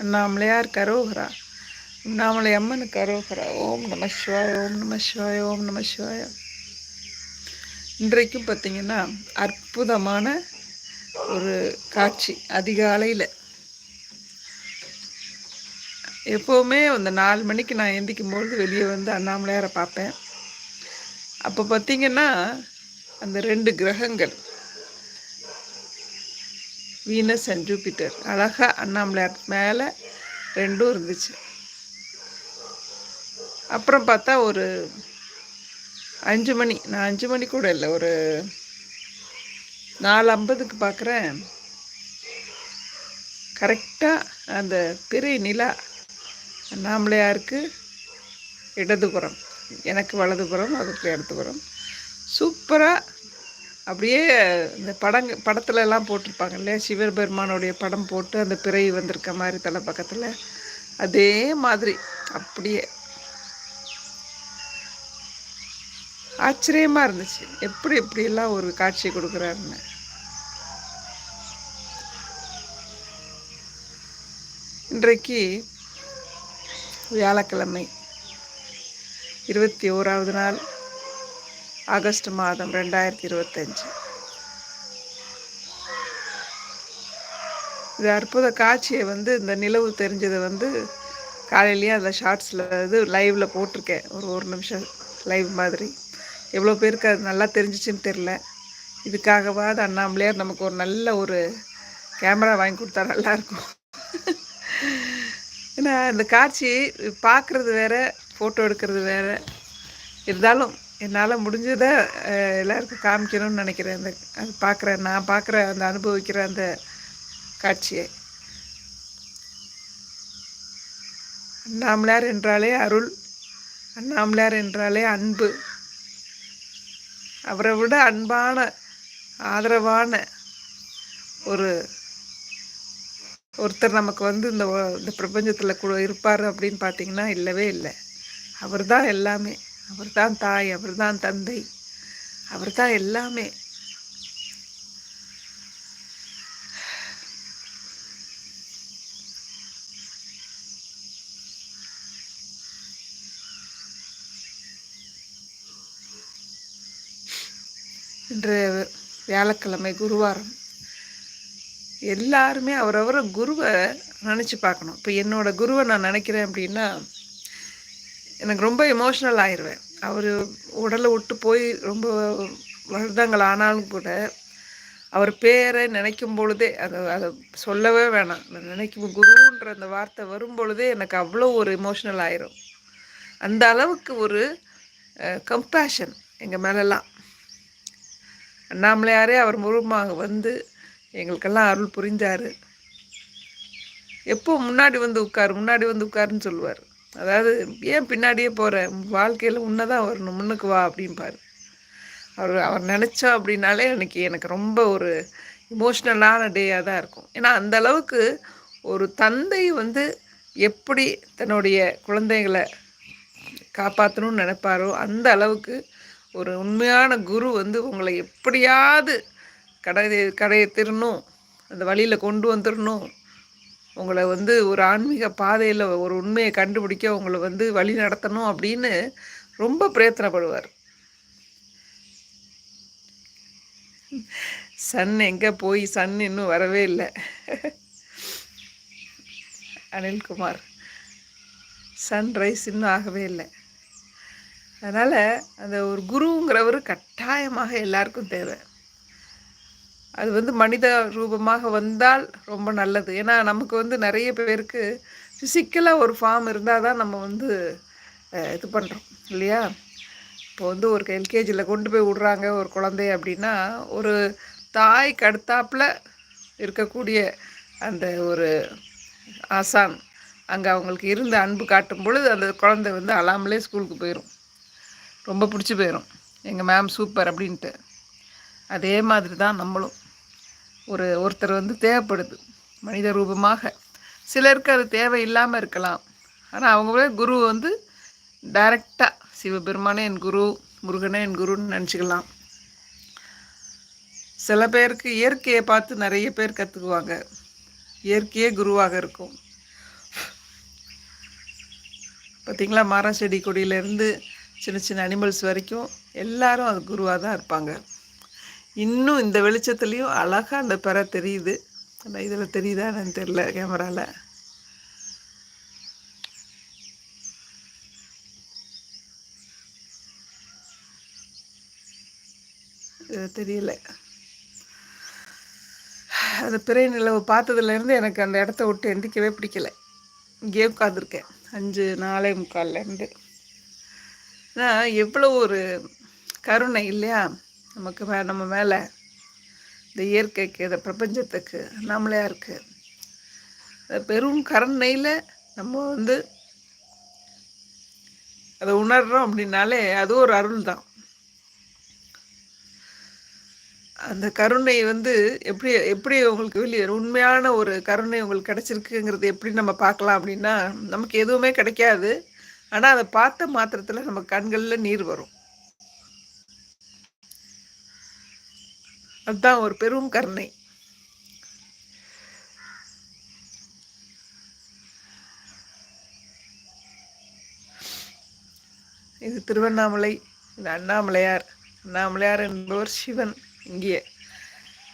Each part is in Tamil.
அண்ணாமலையார் கரோகரா அண்ணாமலை அம்மன் கரோகரா ஓம் நம சிவாய ஓம் நம சிவாய ஓம் நம சிவாய இன்றைக்கும் பார்த்திங்கன்னா அற்புதமான ஒரு காட்சி அதிகாலையில். எப்போவுமே அந்த நாலு மணிக்கு நான் எந்திக்கும் பொழுது வெளியே வந்து அண்ணாமலையாரை பார்ப்பேன். அப்போ பார்த்திங்கன்னா அந்த ரெண்டு கிரகங்கள் வீனஸ் அண்ட் ஜூபிட்டர். அழகாக அண்ணாமலையார் மேலே ரெண்டும் இருந்துச்சு. அப்புறம் பார்த்தா ஒரு அஞ்சு மணி. நான் அஞ்சு மணி கூட இல்லை ஒரு நாலு ஐம்பதுக்கு பார்க்குறேன் கரெக்டாக அந்த பெரிய நிலா அண்ணாமலையாருக்கு இடதுபுறம். எனக்கு வலதுபுறம் அதுக்கு இடதுபுறம். சூப்பராக அப்படியே இந்த படங்க படத்துல எல்லாம் போட்டிருப்பாங்க இல்லையா சிவபெருமானுடைய படம் போட்டு அந்த பிறை வந்திருக்க மாதிரி தலை பக்கத்தில். அதே மாதிரி அப்படியே. ஆச்சரியமாக இருந்துச்சு. எப்படி எப்படியெல்லாம் ஒரு காட்சி கொடுக்குறாருன்னு. இன்றைக்கு வியாழக்கிழமை இருபத்தி ஓராவது நாள். ஆகஸ்ட் மாதம் ரெண்டாயிரத்தி இருபத்தஞ்சு. இது அற்புத காட்சியை வந்து இந்த நிலவு தெரிஞ்சதை வந்து காலையிலேயே அந்த ஷார்ட்ஸில் இது லைவில் போட்டிருக்கேன். ஒரு ஒரு நிமிஷம் லைவ் மாதிரி. எவ்வளோ பேருக்கு அது நல்லா தெரிஞ்சிச்சுன்னு தெரில இதுக்காகவாது அண்ணாமலையார் நமக்கு ஒரு நல்ல ஒரு கேமரா வாங்கி கொடுத்தா நல்லாயிருக்கும். ஏன்னா இந்த காட்சி பார்க்குறது வேறு ஃபோட்டோ எடுக்கிறது வேறு. இருந்தாலும் என்னால் முடிஞ்சதை எல்லாருக்கும் காமிக்கணும்னு நினைக்கிறேன். அந்த அது பார்க்குறேன் நான் பார்க்குற அந்த அனுபவிக்கிற அந்த காட்சியை. அண்ணாமலார் என்றாலே அருள் அண்ணாமலார் என்றாலே அன்பு. அவரை விட அன்பான ஆதரவான ஒரு ஒருத்தர் நமக்கு வந்து இந்த இந்த பிரபஞ்சத்தில் கூட இருப்பார் அப்படின்னு பார்த்தீங்கன்னா இல்லவே இல்லை. அவர் தான் எல்லாமே. அவர் தான் தாய் அவர் தான் தந்தை அவர் தான் எல்லாமே. இன்று வியாழக்கிழமை குருவாரம். எல்லாருமே அவரவர குருவை நினச்சி பார்க்கணும். இப்போ என்னோடய குருவை நான் நினைக்கிறேன் அப்படின்னா எனக்கு ரொம்ப எமோஷ்னல் ஆயிடுவேன் அவர் உடலை விட்டு போய் ரொம்ப வருடங்கள் ஆனாலும் கூட அவர் பேரை நினைக்கும் பொழுதே அதை அதை சொல்லவே வேணாம். நான் நினைக்கும் குருன்ற அந்த வார்த்தை வரும் பொழுதே எனக்கு அவ்வளோ ஒரு எமோஷ்னல் ஆயிரும். அந்த அளவுக்கு ஒரு கம்பேஷன் எங்கள் மேலெல்லாம். அண்ணாமலையாரே அவர் முருகமாக வந்து எங்களுக்கெல்லாம் அருள் புரிஞ்சார். எப்போ முன்னாடி வந்து உட்கார் முன்னாடி வந்து உட்காருன்னு சொல்லுவார். அதாவது ஏன் பின்னாடியே போகிற வாழ்க்கையில் உன்னை தான் வரணும் முன்னுக்கு வா அப்படின்பார் அவர் அவர் நினச்சா அப்படின்னாலே அன்றைக்கி எனக்கு ரொம்ப ஒரு இமோஷ்னலான டேயாக தான் இருக்கும். ஏன்னா அந்த அளவுக்கு ஒரு தந்தை வந்து எப்படி தன்னுடைய குழந்தைகளை காப்பாற்றணும்னு நினைப்பாரோ அந்த அளவுக்கு ஒரு உண்மையான குரு வந்து உங்களை எப்படியாவது கடை கடையை திருணும் அந்த வழியில் கொண்டு வந்துடணும் உங்களை வந்து ஒரு ஆன்மீக பாதையில் ஒரு உண்மையை கண்டுபிடிக்க உங்களை வந்து வழி நடத்தணும் அப்படின்னு ரொம்ப பிரயத்தனப்படுவார். சன் எங்கே போய் சன் இன்னும் வரவே இல்லை. அனில்குமார் சன்ரைஸ் இன்னும் ஆகவே இல்லை. அதனால் அந்த ஒரு குருங்கிறவர் கட்டாயமாக எல்லாருக்கும் தேவை. அது வந்து மனித ரூபமாக வந்தால் ரொம்ப நல்லது. ஏன்னா நமக்கு வந்து நிறைய பேருக்கு ஃபிசிக்கலாக ஒரு ஃபார்ம் இருந்தால் தான் நம்ம வந்து இது பண்ணுறோம் இல்லையா? இப்போ வந்து ஒரு எல்கேஜியில் கொண்டு போய் விட்றாங்க ஒரு குழந்தை அப்படின்னா ஒரு தாய் கடுத்தாப்பில் இருக்கக்கூடிய அந்த ஒரு ஆசான் அங்கே அவங்களுக்கு இருந்த அன்பு காட்டும் பொழுது அந்த குழந்தை வந்து அலாமலே ஸ்கூலுக்கு போயிடும் ரொம்ப பிடிச்சி போயிடும் எங்கள் மேம் சூப்பர் அப்படின்ட்டு. அதே மாதிரி தான் நம்மளும். ஒரு ஒருத்தர் வந்து தேவைப்படுது மனித ரூபமாக. சிலருக்கு அது தேவை இல்லாமல் இருக்கலாம் ஆனால் அவங்களே குரு வந்து டைரக்டாக சிவபெருமானே என் குரு முருகனே என் குருன்னு நினச்சிக்கலாம். சில பேருக்கு இயற்கையை பார்த்து நிறைய பேர் கற்றுக்குவாங்க இயற்கையே குருவாக இருக்கும். பார்த்திங்களா மரம் செடி கொடியிலேருந்து சின்ன சின்ன அனிமல்ஸ் வரைக்கும் எல்லாரும் அது குருவாக தான் இருப்பாங்க. இன்னும் இந்த வெளிச்சத்துலேயும் அழகாக அந்த பெற தெரியுது. ஆனால் இதில் தெரியுதா என்னன்னு தெரில கேமராவில் தெரியல. அந்த பிறை நிலவு பார்த்ததுலேருந்து எனக்கு அந்த இடத்த விட்டு எந்திக்கவே பிடிக்கல. இங்கேயே உட்காந்துருக்கேன் அஞ்சு நாலே முக்கால்லேருந்து ஆனால் எவ்வளோ ஒரு கருணை இல்லையா? நமக்கு நம்ம மேலே இந்த இயற்கைக்கு இந்த பிரபஞ்சத்துக்கு நம்மளையாக இருக்குது பெரும் கருணையில் நம்ம வந்து அதை உணர்கிறோம் அப்படின்னாலே அது ஒரு அருள் தான் அந்த கருணை வந்து எப்படி எப்படி உங்களுக்கு வெளியே உண்மையான ஒரு கருணை உங்களுக்கு கிடச்சிருக்குங்கிறது எப்படி நம்ம பார்க்கலாம் அப்படின்னா நமக்கு எதுவுமே கிடைக்காது. ஆனால் அதை பார்த்த மாத்திரத்தில் நம்ம கண்களில் நீர் வரும். அதுதான் ஒரு பெரும் கருணை. இது திருவண்ணாமலை இது அண்ணாமலையார். அண்ணாமலையார் என்பவர் சிவன் இங்கே.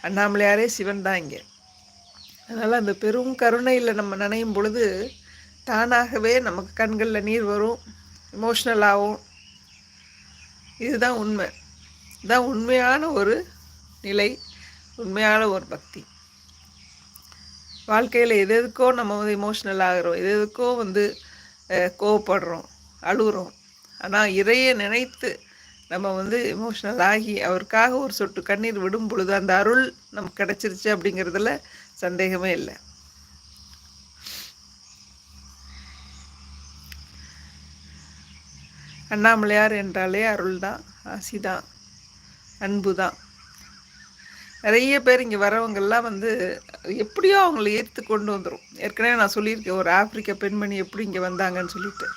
அண்ணாமலையாரே சிவன் தான் இங்கே. அதனால் அந்த பெரும் கருணையில் நம்ம நினையும் பொழுது தானாகவே நமக்கு கண்களில் நீர் வரும் இமோஷ்னல் ஆகும் இதுதான் உண்மை. இதுதான் உண்மையான ஒரு நிலை உண்மையான ஒரு பக்தி. வாழ்க்கையில் எது எதுக்கோ நம்ம வந்து இமோஷ்னல் ஆகிறோம் எது எதுக்கோ வந்து கோவப்படுறோம் அழுகிறோம். ஆனால் இறையை நினைத்து நம்ம வந்து எமோஷ்னல் ஆகி அவருக்காக ஒரு சொட்டு கண்ணீர் விடும் பொழுது அந்த அருள் நமக்கு கிடச்சிருச்சு அப்படிங்கிறதுல சந்தேகமே இல்லை. அண்ணாமலையார் என்றாலே அருள் தான் ஆசி தான் அன்பு தான் நிறைய பேர் இங்கே வரவங்கெல்லாம் வந்து எப்படியோ அவங்கள ஏற்று கொண்டு வந்துடும் ஏற்கனவே நான் சொல்லியிருக்கேன் ஒரு ஆப்பிரிக்க பெண்மணி எப்படி இங்கே வந்தாங்கன்னு சொல்லிட்டு.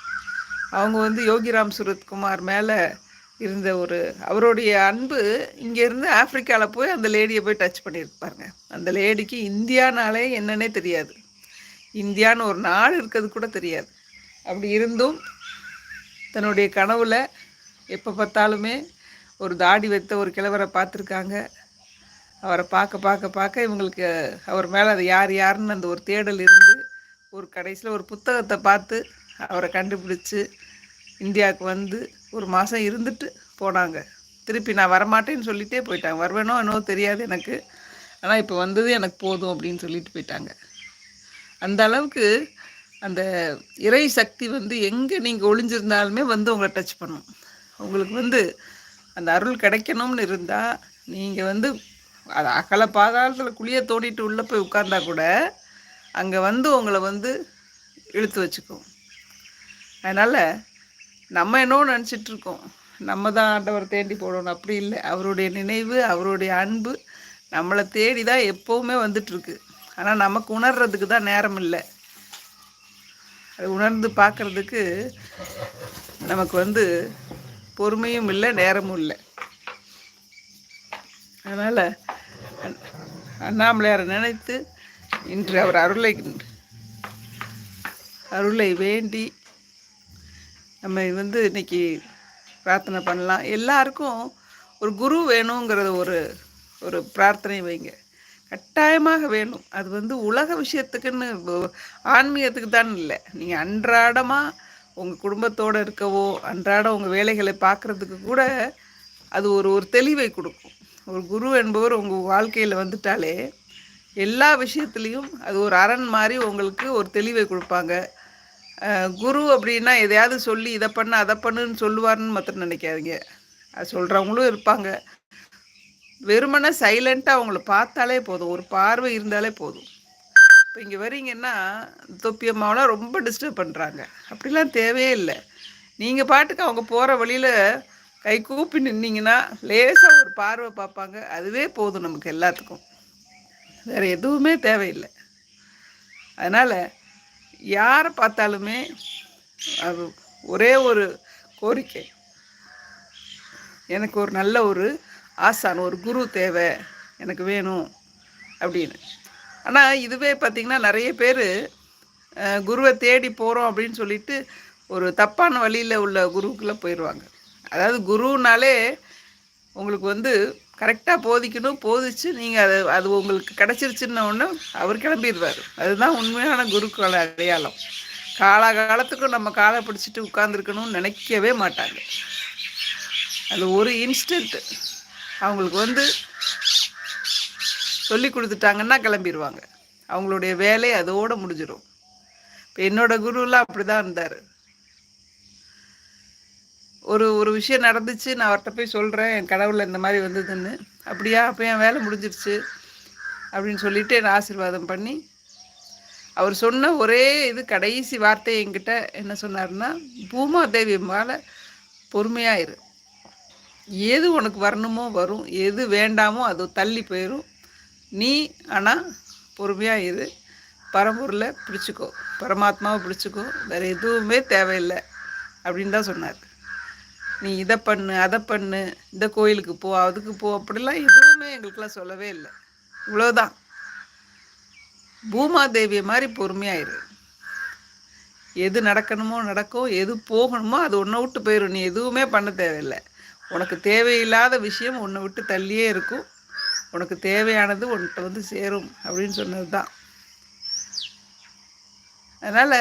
அவங்க வந்து யோகிராம் சுரத்குமார் மேலே இருந்த ஒரு அவருடைய அன்பு இங்கேருந்து ஆப்பிரிக்காவில் போய் அந்த லேடியை போய் டச் பண்ணியிருப்பாருங்க அந்த லேடிக்கு இந்தியானாலே என்னன்னே தெரியாது. இந்தியான்னு ஒரு நாடு இருக்கிறது கூட தெரியாது. அப்படி இருந்தும் தன்னுடைய கனவில் எப்போ பார்த்தாலுமே ஒரு தாடி வைத்த ஒரு கிழவரை பார்த்துருக்காங்க. அவரை பார்க்க பார்க்க பார்க்க இவங்களுக்கு அவர் மேலே அது யார் யாருன்னு அந்த ஒரு தேடல் இருந்து ஒரு கடைசியில் ஒரு புத்தகத்தை பார்த்து அவரை கண்டுபிடிச்சி இந்தியாவுக்கு வந்து ஒரு மாதம் இருந்துட்டு போனாங்க. திருப்பி நான் வரமாட்டேன்னு சொல்லிகிட்டே போயிட்டாங்க. வருவேனோ என்னோ தெரியாது எனக்கு. ஆனால் இப்போ வந்தது எனக்கு போதும் அப்படின்னு சொல்லிட்டு போயிட்டாங்க. அந்த அளவுக்கு அந்த இறை சக்தி வந்து எங்கே நீங்கள் ஒளிஞ்சிருந்தாலுமே வந்து உங்களை டச் பண்ணும். உங்களுக்கு வந்து அந்த அருள் கிடைக்கணும்னு இருந்தால் நீங்கள் வந்து அது அகல பாதாளத்தில் குழியை தோண்டிட்டு உள்ளே போய் உட்கார்ந்தா கூட அங்கே வந்து உங்களை வந்து இழுத்து வச்சுக்கும். அதனால் நம்ம என்னவோ நினச்சிட்ருக்கோம் நம்ம தான் ஆண்டவர் தேடி போடணும். அப்படி இல்லை. அவருடைய நினைவு அவருடைய அன்பு நம்மளை தேடி தான் எப்போவுமே வந்துட்டுருக்கு ஆனால் நமக்கு உணர்றதுக்கு தான் நேரம் இல்லை. அது உணர்ந்து பார்க்குறதுக்கு நமக்கு வந்து பொறுமையும் இல்லை நேரமும் இல்லை. அதனால் அண்ணாமலையாரை நினைத்து இன்று அவர் அருளை அருளை வேண்டி நம்ம வந்து இன்றைக்கி பிரார்த்தனை பண்ணலாம். எல்லாருக்கும் ஒரு குரு வேணுங்கிறத ஒரு ஒரு பிரார்த்தனை வைங்க. கட்டாயமாக வேணும். அது வந்து உலக விஷயத்துக்குன்னு ஆன்மீகத்துக்கு தான் இல்லை. நீங்கள் அன்றாடமாக உங்கள் குடும்பத்தோடு இருக்கவோ அன்றாடம் உங்கள் வேலைகளை பார்க்குறதுக்கு கூட அது ஒரு ஒரு தெளிவை கொடுக்கும். ஒரு குரு என்பவர் உங்கள் வாழ்க்கையில் வந்துட்டாலே எல்லா விஷயத்துலேயும் அது ஒரு அரண் மாதிரி உங்களுக்கு ஒரு தெளிவை கொடுப்பாங்க. குரு அப்படின்னா எதையாவது சொல்லி இதை பண்ண அதை பண்ணுன்னு சொல்லுவார்னு மாத்திரம் நினைக்காதீங்க. அது சொல்கிறவங்களும் இருப்பாங்க. வெறுமனே சைலண்ட்டாக அவங்கள பார்த்தாலே போதும். ஒரு பார்வை இருந்தாலே போதும். இப்போ இங்கே வரீங்கன்னா தொப்பியம்மாவெலாம் ரொம்ப டிஸ்டர்ப் பண்ணுறாங்க அப்படிலாம் தேவையே இல்லை. நீங்கள் பாட்டுக்கு அவங்க போகிற வழியில் கை கூப்பி நின்னீங்கன்னா லேசாக ஒரு பார்வை பார்ப்பாங்க. அதுவே போதும் நமக்கு எல்லாத்துக்கும். வேறு எதுவுமே தேவையில்லை. அதனால் யாரை பார்த்தாலுமே அது ஒரே ஒரு கோரிக்கை. எனக்கு ஒரு நல்ல ஒரு ஆசான் ஒரு குரு தேவை. எனக்கு வேணும் அப்படின்னு. ஆனால் இதுவே பார்த்திங்கன்னா நிறைய பேர் குருவை தேடி போகிறோம் அப்படின்னு சொல்லிட்டு ஒரு தப்பான வழியில் உள்ள குருவுக்குள்ளே போயிடுவாங்க அதாவது குருனாலே உங்களுக்கு வந்து கரெக்டாக போதிக்கணும் போதிச்சு நீங்கள் அதை அது உங்களுக்கு கிடச்சிருச்சுன்ன ஒன்று அவர் கிளம்பிடுவார். அதுதான் உண்மையான குருக்கள அடையாளம். காலகாலத்துக்கும் நம்ம காலை பிடிச்சிட்டு உட்காந்துருக்கணும்னு நினைக்கவே மாட்டாங்க. அது ஒரு இன்ஸ்டன்ட்டு அவங்களுக்கு வந்து சொல்லி கொடுத்துட்டாங்கன்னா கிளம்பிடுவாங்க. அவங்களுடைய வேலை அதோடு முடிஞ்சிடும் இப்போ என்னோடய குருலாம் அப்படி தான் இருந்தார். ஒரு ஒரு விஷயம் நடந்துச்சு நான் அவர்கிட்ட போய் சொல்கிறேன் என் கடவுளில் இந்த மாதிரி வந்ததுன்னு. அப்படியா? அப்போ என் வேலை முடிஞ்சிருச்சு. அப்படின்னு சொல்லிட்டு என்னை ஆசீர்வாதம் பண்ணி அவர் சொன்ன ஒரே இது கடைசி வார்த்தை என்கிட்ட என்ன சொன்னார்னா பூமாதேவி மேலே பொறுமையாக இரு. எது உனக்கு வரணுமோ வரும் எது வேண்டாமோ அது தள்ளி போயிடும் நீ ஆனால் பொறுமையாக இரு. பரம்பூரில் பிடிச்சிக்கோ. பரமாத்மாவை பிடிச்சிக்கோ. வேறு எதுவுமே தேவையில்லை. அப்படின்னு தான் சொன்னார். நீ இதை பண்ணு அதை பண்ணு இந்த கோயிலுக்கு போ அதுக்கு போ அப்படிலாம் எதுவுமே எங்களுக்கெல்லாம் சொல்லவே இல்லை. இவ்வளோதான் பூமாதேவியை மாதிரி பொறுமையாயிரு. எது நடக்கணுமோ நடக்கும் எது போகணுமோ அது ஒன்றை விட்டு போயிடும் நீ எதுவுமே பண்ண தேவையில்லை. உனக்கு தேவையில்லாத விஷயம் உன்னை விட்டு தள்ளியே இருக்கும். உனக்கு தேவையானது உன்கிட்ட வந்து சேரும் அப்படின்னு சொன்னது தான் அதனால்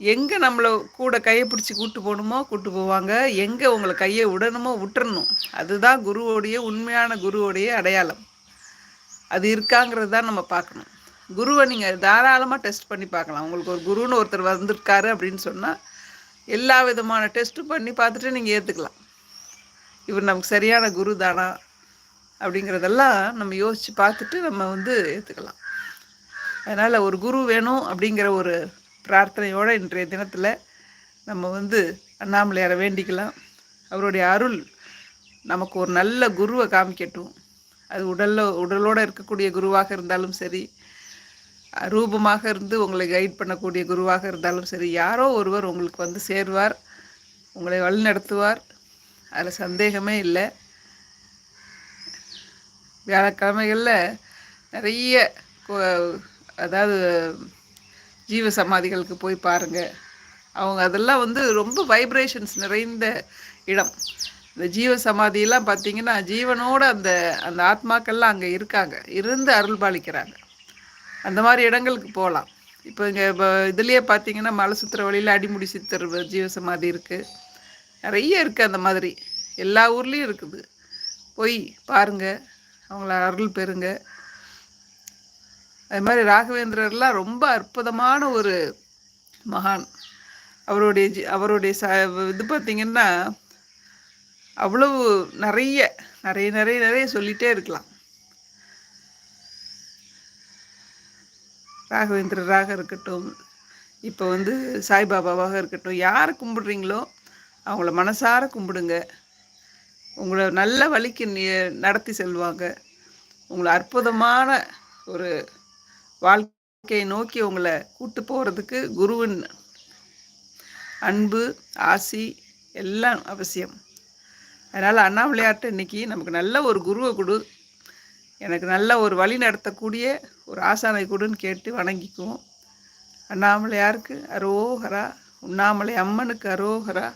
எங்கே நம்மளை கூட கையை பிடிச்சி கூட்டு போகணுமோ கூட்டு போவாங்க. எங்கே உங்களை கையை விடணுமோ விட்டுறணும். அதுதான் குருவோடைய உண்மையான குருவோடைய அடையாளம். அது இருக்காங்கிறது தான் நம்ம பார்க்கணும். குருவை நீங்கள் தாராளமாக டெஸ்ட் பண்ணி பார்க்கலாம். உங்களுக்கு ஒரு குருன்னு ஒருத்தர் வந்திருக்காரு அப்படின்னு சொன்னால் எல்லா விதமான டெஸ்ட்டும் பண்ணி பார்த்துட்டு நீங்கள் ஏற்றுக்கலாம் இவர் நமக்கு சரியான குரு தானா அப்படிங்கிறதெல்லாம் நம்ம யோசித்து பார்த்துட்டு நம்ம வந்து ஏற்றுக்கலாம் அதனால் ஒரு குரு வேணும் அப்படிங்கிற ஒரு பிரார்த்தனையோடு இன்றைய தினத்தில் நம்ம வந்து அண்ணாமலையாரை வேண்டிக்கலாம். அவருடைய அருள் நமக்கு ஒரு நல்ல குருவை காமிக்கட்டும். அது உடலில் உடலோடு இருக்கக்கூடிய குருவாக இருந்தாலும் சரி ரூபமாக இருந்து உங்களை கைட் பண்ணக்கூடிய குருவாக இருந்தாலும் சரி யாரோ ஒருவர் உங்களுக்கு வந்து சேருவார் உங்களை வழிநடத்துவார். அதில் சந்தேகமே இல்லை. வியாழக்கிழமைகளில் நிறைய அதாவது ஜீவ சமாதிகளுக்கு போய் பாருங்கள் அவங்க அதெல்லாம் வந்து ரொம்ப வைப்ரேஷன்ஸ் நிறைந்த இடம். இந்த ஜீவ சமாதியெல்லாம் பார்த்தீங்கன்னா ஜீவனோட அந்த அந்த ஆத்மாக்கள்லாம் அங்கே இருக்காங்க. இருந்து அருள் பாலிக்கிறாங்க அந்த மாதிரி இடங்களுக்கு போகலாம். இப்போ இங்கே இப்போ இதுலேயே பார்த்தீங்கன்னா மலை சுற்றுற வழியில் அடிமுடி சித்தர் ஜீவ சமாதி இருக்குது நிறைய இருக்குது அந்த மாதிரி. எல்லா ஊர்லேயும் இருக்குது. போய் பாருங்கள் அவங்கள அருள் பெறுங்க. அது மாதிரி ராகவேந்திரர்லாம் ரொம்ப அற்புதமான ஒரு மகான். அவருடைய ஜி அவருடைய ச இது பார்த்திங்கன்னா அவ்வளவு நிறைய நிறைய நிறைய நிறைய சொல்லிகிட்டே இருக்கலாம். ராகவேந்திரராக இருக்கட்டும் இப்போ வந்து சாய்பாபாவாக இருக்கட்டும் யாரை கும்பிடுறீங்களோ அவங்கள மனசார கும்பிடுங்க. உங்களை நல்ல வழிக்கு நடத்தி செல்வாங்க. உங்களை அற்புதமான ஒரு வாழ்க்கையை நோக்கி உங்களை கூட்டு போகிறதுக்கு குருவின் அன்பு ஆசி எல்லாம் அவசியம். அதனால் அண்ணாமலையார்ட்ட இன்றைக்கி நமக்கு நல்ல ஒரு குருவை கொடு. எனக்கு நல்ல ஒரு வழி நடத்தக்கூடிய ஒரு ஆசானை கொடுன்னு கேட்டு வணங்கிக்குவோம். அண்ணாமலையாருக்கு அரோஹரா உண்ணாமலை அம்மனுக்கு அரோஹரா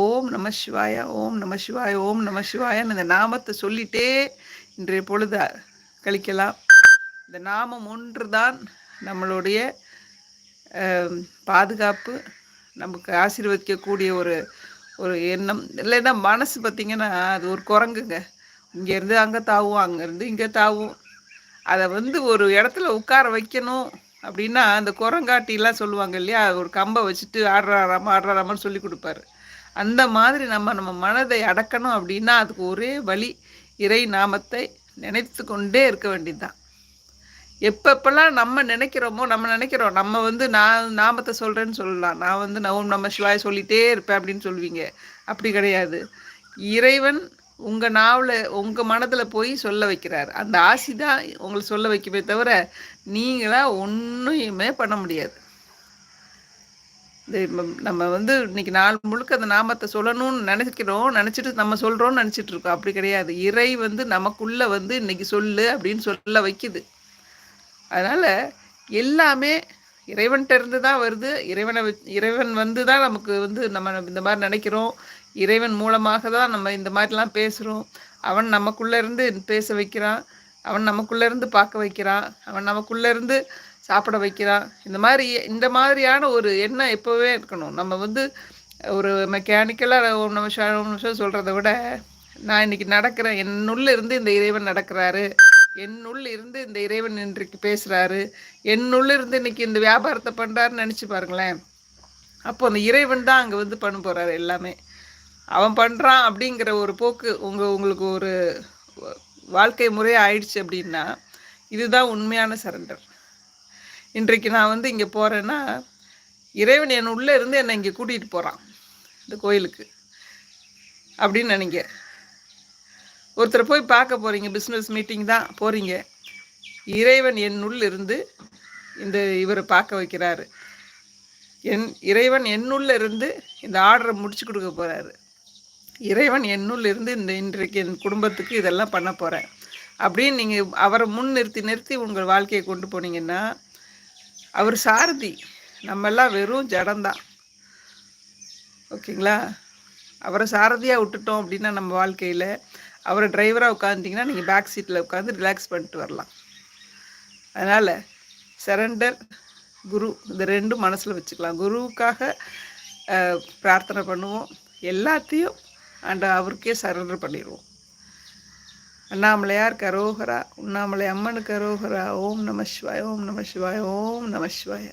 ஓம் நம சிவாய ஓம் நம சிவாய ஓம் நம சிவாயன்னு இந்த நாமத்தை சொல்லிட்டே இன்றைய பொழுது கழிக்கலாம். இந்த நாமம் ஒன்று தான் நம்மளுடைய பாதுகாப்பு நமக்கு ஆசீர்வதிக்கக்கூடிய ஒரு ஒரு எண்ணம். இல்லைன்னா மனசு பார்த்திங்கன்னா அது ஒரு குரங்குங்க. இங்கேருந்து அங்கே தாவும் அங்கேருந்து இங்கே தாவும். அதை வந்து ஒரு இடத்துல உட்கார வைக்கணும் அப்படின்னா அந்த குரங்காட்டிலாம் சொல்லுவாங்க இல்லையா? ஒரு கம்பை வச்சுட்டு ஆடுறாராமா ஆடுறாராமான்னு சொல்லி கொடுப்பாரு. அந்த மாதிரி நம்ம நம்ம மனதை அடக்கணும் அப்படின்னா அதுக்கு ஒரே வழி இறை நாமத்தை நினைத்து கொண்டே இருக்க வேண்டியதுதான். எப்பப்பெல்லாம் நம்ம நினைக்கிறோமோ நம்ம நினைக்கிறோம். நம்ம வந்து நான் நாமத்தை சொல்கிறேன்னு சொல்லலாம். நான் வந்து நவும் நம்ம சிவாய் சொல்லிகிட்டே இருப்பேன் அப்படின்னு சொல்லுவீங்க அப்படி கிடையாது. இறைவன் உங்கள் நாவில் உங்கள் மனதில் போய் சொல்ல வைக்கிறார். அந்த ஆசி தான் உங்களை சொல்ல வைக்குமே தவிர நீங்களாக ஒன்றையுமே பண்ண முடியாது. நம்ம வந்து இன்னைக்கு நாள் முழுக்க அந்த நாமத்தை சொல்லணும்னு நினைக்கிறோம் நினச்சிட்டு நம்ம சொல்கிறோம்னு நினச்சிட்டு இருக்கோம். அப்படி கிடையாது. இறை வந்து நமக்குள்ளே வந்து இன்னைக்கு சொல்லு அப்படின்னு சொல்ல வைக்குது. அதனால் எல்லாமே இறைவன்கிட்ட இருந்து தான் வருது. இறைவனை இறைவன் வந்து தான் நமக்கு வந்து நம்ம இந்த மாதிரி நினைக்கிறோம். இறைவன் மூலமாக தான் நம்ம இந்த மாதிரிலாம் பேசுகிறோம் அவன் நமக்குள்ளே இருந்து பேச வைக்கிறான். அவன் நமக்குள்ளே இருந்து பார்க்க வைக்கிறான். அவன் நமக்குள்ளே இருந்து சாப்பிட வைக்கிறான். இந்த மாதிரி இந்த மாதிரியான ஒரு எண்ணம் எப்போவே இருக்கணும். நம்ம வந்து ஒரு மெக்கானிக்கலாக ஒரு நிமிஷம் ஒரு நிமிஷம் சொல்கிறத விட நான் இன்றைக்கி நடக்கிறேன். என்னுள்ளே இருந்து இந்த இறைவன் நடக்கிறாரு. என்னுள் இருந்து இந்த இறைவன் இன்றைக்கு பேசுகிறாரு என்னுள்ள இருந்து இன்னைக்கு இந்த வியாபாரத்தை பண்ணுறாருன்னு நினச்சி பாருங்களேன். அப்போ அந்த இறைவன் தான் அங்கே வந்து பண்ண போகிறாரு எல்லாமே. அவன் பண்ணுறான் அப்படிங்கிற ஒரு போக்கு உங்கள் உங்களுக்கு ஒரு வாழ்க்கை முறையாக ஆயிடுச்சு அப்படின்னா இதுதான் உண்மையான சரண்டர் இன்றைக்கு நான் வந்து இங்கே போகிறேன்னா இறைவன் என் உள்ளே இருந்து என்னை இங்கே கூட்டிகிட்டு போகிறான் இந்த கோயிலுக்கு. அப்படின்னு நினைங்க. ஒருத்தரை போய் பார்க்க போகிறீங்க பிஸ்னஸ் மீட்டிங் தான் போகிறீங்க இறைவன் என்னுள் இருந்து இந்த இவரை பார்க்க வைக்கிறாரு. என் இறைவன் என்னுள்ள இருந்து இந்த ஆர்டரை முடிச்சு கொடுக்க போகிறாரு இறைவன் என்னுள் இருந்து இந்த இன்றைக்கு என் குடும்பத்துக்கு இதெல்லாம் பண்ண போகிறேன் அப்படின்னு நீங்கள் அவரை முன் நிறுத்தி நிறுத்தி உங்கள் வாழ்க்கையை கொண்டு போனீங்கன்னா அவர் சாரதி. நம்மெல்லாம் வெறும் ஜடம்தான் ஓகேங்களா? அவரை சாரதியாக விட்டுட்டோம் அப்படின்னா நம்ம வாழ்க்கையில் அவரை டிரைவராக உட்காந்துட்டிங்கன்னா நீங்கள் பேக் சீட்டில் உட்காந்து ரிலாக்ஸ் பண்ணிட்டு வரலாம். அதனால் சரண்டர் குரு இந்த ரெண்டும் மனசில் வச்சுக்கலாம். குருவுக்காக பிரார்த்தனை பண்ணுவோம். எல்லாத்தையும் அண்ட் அவருக்கே சரண்டர் பண்ணிடுவோம். அண்ணாமலையார் கரோகரா உண்ணாமலை அம்மனுக்கு கரோகரா ஓம் நம சிவாய ஓம் நம சிவாய ஓம் நம சிவாய.